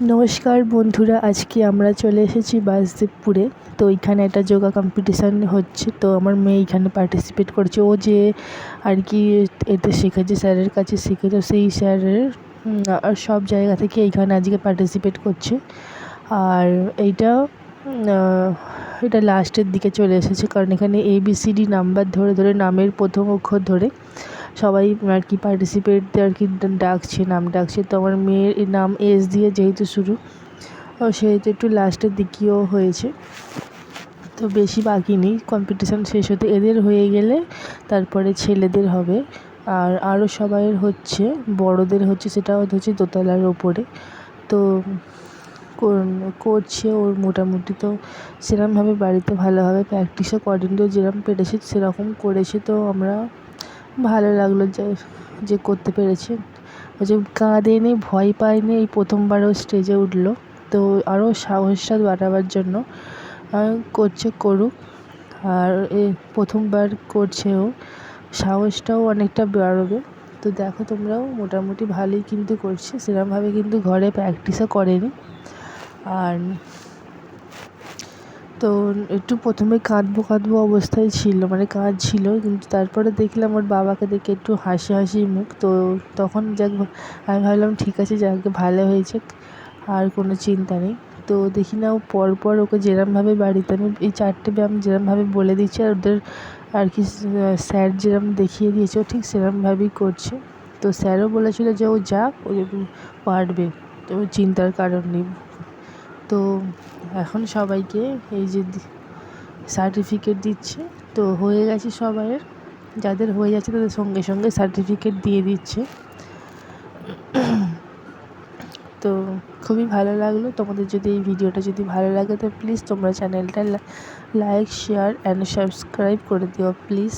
নমস্কার বন্ধুরা, আজকে আমরা চলে এসেছি বাসদেবপুরে। তো এখানে একটা যোগা কম্পিটিশান হচ্ছে। তো আমার মেয়ে এখানে পার্টিসিপেট করছে। ও যে আর কি এতে শিখেছে, স্যারের কাছে শিখেছে, সেই স্যারের আর সব জায়গা থেকে এইখানে আজকে পার্টিসিপেট করছে। আর এইটা এটা লাস্টের দিকে চলে এসেছে। কারণ এখানে এবিসিডি নাম্বার ধরে ধরে, নামের প্রথম অক্ষর ধরে। সবাই আর কি পার্টিসিপেট আর কি ডাকছে, নাম ডাকছে। তো আমার মেয়ের নাম এস দিয়ে যেহেতু শুরু সেহেতু একটু লাস্টের দিকেও হয়েছে। তো বেশি বাকি নেই কম্পিটিশান শেষ হতে এদের হয়ে গেলে তারপরে ছেলেদের হবে। আর আরও সবাইয়ের হচ্ছে, বড়দের হচ্ছে সেটা হচ্ছে দোতলার ওপরে। তো করছে ওর মোটামুটি তো সেরমভাবে বাড়িতে ভালোভাবে প্র্যাকটিসও করেনি তো যেরকম পেরেছে সেরকম করেছে। তো আমরা ভালো লাগল যে যে করতে পেরেছে। ও যে কাঁদেনি ভয় পায়নি এই প্রথমবারও স্টেজে উঠল। তো আরও সাহসটা বাড়াবার জন্য করছে, করুক। আর এ প্রথমবার করছে ও সাহসটাও অনেকটা বাড়বে। তো দেখো তোমরাও, মোটামুটি ভালোই কিন্তু করছে। সেরকমভাবে কিন্তু ঘরে প্র্যাকটিসও করেনি। আর তো একটু প্রথমে কাঁদবো কাঁদবো অবস্থায় ছিল মানে কাঁদছিল, কিন্তু তারপরে দেখলাম ওর বাবাকে দেখে একটু হাসি হাসি মুখ, তো তখন যাক, আমি ভাবলাম ঠিক আছে, যাক, ভালো হয়েছে, আর কোনো চিন্তা নেই। তো দেখি না ও পরপর ওকে যেরমভাবে বাড়িতে আমি এই চারটে ব্যায়াম যেরমভাবে বলে দিচ্ছি আর ওদের আর কি স্যার যেরম দেখিয়ে দিয়েছে, ও ঠিক সেরমভাবেই করছে। তো স্যারও বলেছিল যে ও যাক, ও পারবে, তো চিন্তার কারণ নেই। তো এখন সবাইকে এই যে সার্টিফিকেট দিচ্ছে। তো হয়ে গেছে সবাইয়ের। যাদের হয়ে যাচ্ছে তাদের সঙ্গে সঙ্গে সার্টিফিকেট দিয়ে দিচ্ছে। তো খুবই ভালো লাগল। তোমাদের যদি এই ভিডিওটা যদি ভালো লাগে, তো প্লিজ তোমরা চ্যানেলটা লাইক শেয়ার অ্যান্ড সাবস্ক্রাইব করে দিও প্লিজ